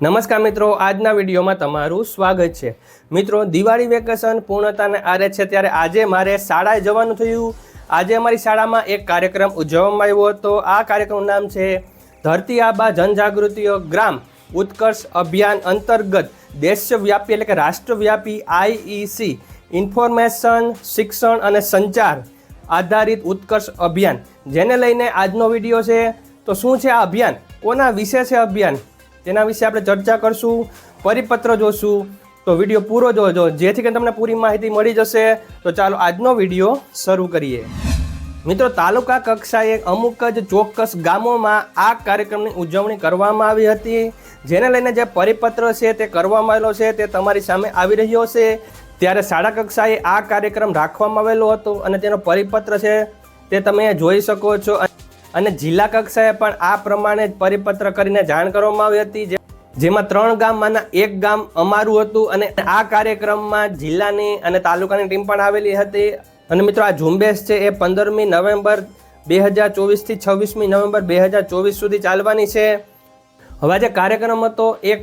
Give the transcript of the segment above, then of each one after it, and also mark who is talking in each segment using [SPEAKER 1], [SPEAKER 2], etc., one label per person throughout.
[SPEAKER 1] નમસ્કાર મિત્રો, આજના વિડીયોમાં તમારું સ્વાગત છે. મિત્રો, દિવાળી વેકેશન પૂર્ણતાને આરે છે ત્યારે આજે મારે શાળાએ જવાનું થયું. આજે અમારી શાળામાં એક કાર્યક્રમ ઉજવવામાં આવ્યો હતો. આ કાર્યક્રમનું નામ છે ધરતી આબા જનજાગૃતિઓ ગ્રામ ઉત્કર્ષ અભિયાન અંતર્ગત દેશવ્યાપી એટલે કે રાષ્ટ્રવ્યાપી આઈઈસી ઇન્ફોર્મેશન, શિક્ષણ અને સંચાર આધારિત ઉત્કર્ષ અભિયાન. જેને લઈને આજનો વીડિયો છે. તો શું છે આ અભિયાન? કોના વિશે છે અભિયાન? તેના વિશે આપણે ચર્ચા કરશું, પરિપત્ર જોશું, તો વીડિયો પૂરો જોજો. જેથી કરીને તમને પૂરી માહિતી મળી જશે. તો ચાલો આજનો વીડિયો શરૂ કરીએ. મિત્રો, તાલુકા કક્ષાએ અમુક જ ચોક્કસ ગામોમાં આ કાર્યક્રમની ઉજવણી કરવામાં આવી હતી. જેને લઈને જે પરિપત્ર છે તે કરવામાં આવેલો છે, તે તમારી સામે આવી રહ્યો છે. ત્યારે શાળા કક્ષાએ આ કાર્યક્રમ રાખવામાં આવેલો હતો અને તેનો પરિપત્ર છે તે તમે જોઈ શકો છો. અને જિલ્લા કક્ષાએ પણ આ પ્રમાણે જ પરિપત્ર કરીને જાણ કરવામાં આવી હતી, જે- જેમાં ત્રણ ગામમાંના એક ગામ અમારું હતું અને આ કાર્યક્રમમાં જિલ્લાની અને તાલુકાની ટીમ પણ આવેલી હતી. અને મિત્રો, આ ઝુંબેશ છે એ પંદરમી નવેમ્બર બે હજાર ચોવીસથી છવ્વીસમી નવેમ્બર બે હજાર ચોવીસ સુધી ચાલવાની છે. હવે જે કાર્યક્રમ હતો એ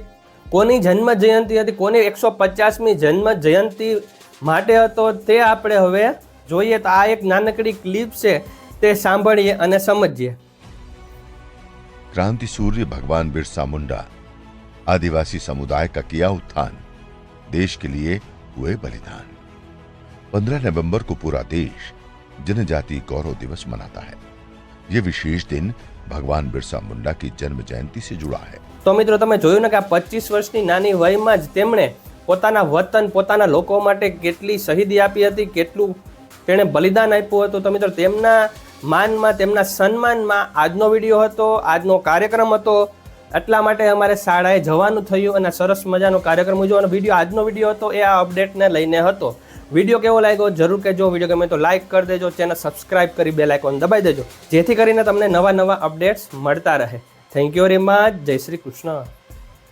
[SPEAKER 1] કોની જન્મ જયંતિ હતી, કોની એકસો પચાસમી જન્મ જયંતિ માટે હતો તે આપણે હવે જોઈએ. તો આ એક નાનકડી ક્લિપ છે તે સાંભળીએ અને સમજીએ
[SPEAKER 2] क्रांति सूर्य भगवान बिरसा मुंडा आदिवासी समुदाय का किया उत्थान देश के लिए हुए बलिदान 15 नवंबर को पूरा देश जनजाति गौरव दिवस मनाता है ये विशेष दिन भगवान बिरसा मुंडा की जन्म जयंती से जुड़ा है
[SPEAKER 1] તો મિત્રો તમે જોયું ને કે આ પચીસ વર્ષની નાની વયમાં જ તેમણે પોતાના વતન પોતાના લોકો માટે કેટલી શહીદી આપી હતી કેટલું તેણે બલિદાન આપ્યું હતું તો મિત્રો તેમના માનમાં, તેમના સન્માનમાં આજનો વીડિયો હતો, આજનો કાર્યક્રમ હતો. એટલા માટે અમારે શાળાએ જવાનું થયું અને સરસ મજાનો કાર્યક્રમ ઉજવવાનો. વીડિયો આજનો વીડિયો હતો, એ આ અપડેટને લઈને હતો. વીડિયો કેવો લાગ્યો? જરૂર કહેજો. વીડિયો ગમે તો લાઇક કરી દેજો, ચેનલ સબસ્ક્રાઇબ કરી બે લાઇકોન દબાઈ દેજો. જેથી કરીને તમને નવા નવા અપડેટ્સ મળતા રહે. થેન્ક યુ વેરી મચ જય શ્રી કૃષ્ણ.